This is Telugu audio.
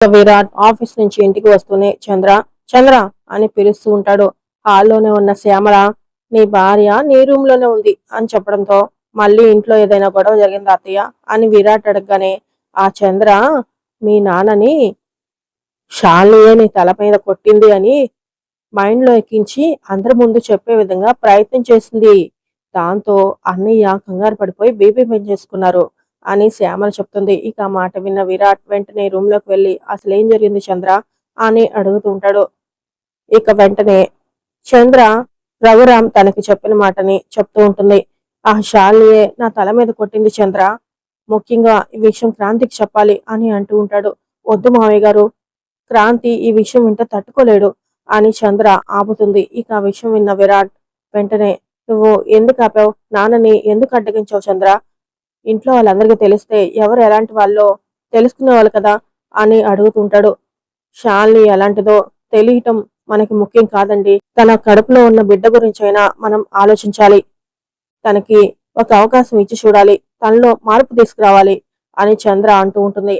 విరాట్ ఆఫీస్ నుంచి ఇంటికి వస్తూనే చంద్ర చంద్ర అని పిలుస్తూ ఉంటాడు. హాల్లోనే ఉన్న శ్యామల నీ భార్య నీ రూమ్లోనే ఉంది అని చెప్పడంతో మళ్ళీ ఇంట్లో ఏదైనా గొడవ జరిగింది అత్తయ్య? అని విరాట్ అడగగానే ఆ చంద్ర మీ నాన్నని షాలియే నీ తల మీద కొట్టింది అని మైండ్లో ఎక్కించి అందరి ముందు చెప్పే విధంగా ప్రయత్నం చేసింది. దాంతో అన్నయ్య కంగారు పడిపోయి బీపీ పెంచేసుకున్నారు అని శ్యామల చెప్తుంది. ఇక మాట విన్న విరాట్ వెంటనే రూమ్లోకి వెళ్ళి అసలు ఏం జరిగింది చంద్ర? అని అడుగుతూ ఉంటాడు. ఇక వెంటనే చంద్ర రఘురామ్ తనకి చెప్పిన మాటని చెప్తూ ఉంటుంది. ఆ శాలియే నా తల మీద కొట్టింది చంద్ర. ముఖ్యంగా ఈ విషయం క్రాంతికి చెప్పాలి అని అంటూ ఉంటాడు. వద్దు మావయ్య గారు క్రాంతి ఈ విషయం వింటే తట్టుకోలేడు అని చంద్ర ఆపుతుంది. ఇక ఆ విషయం విన్న విరాట్ వెంటనే నువ్వు ఎందుకు ఆపావు? నాన్నని ఎందుకు అడ్డగించావు చంద్ర? ఇంట్లో వాళ్ళందరికీ తెలిస్తే ఎవరు ఎలాంటి వాళ్ళో తెలుసుకునేవాళ్ళు కదా అని అడుగుతుంటాడు. షాల్ని ఎలాంటిదో తెలియటం మనకి ముఖ్యం కాదండి. తన కడుపులో ఉన్న బిడ్డ గురించి అయినా మనం ఆలోచించాలి. తనకి ఒక అవకాశం ఇచ్చి చూడాలి. తనలో మార్పు తీసుకురావాలి అని చంద్ర అంటూ ఉంటుంది.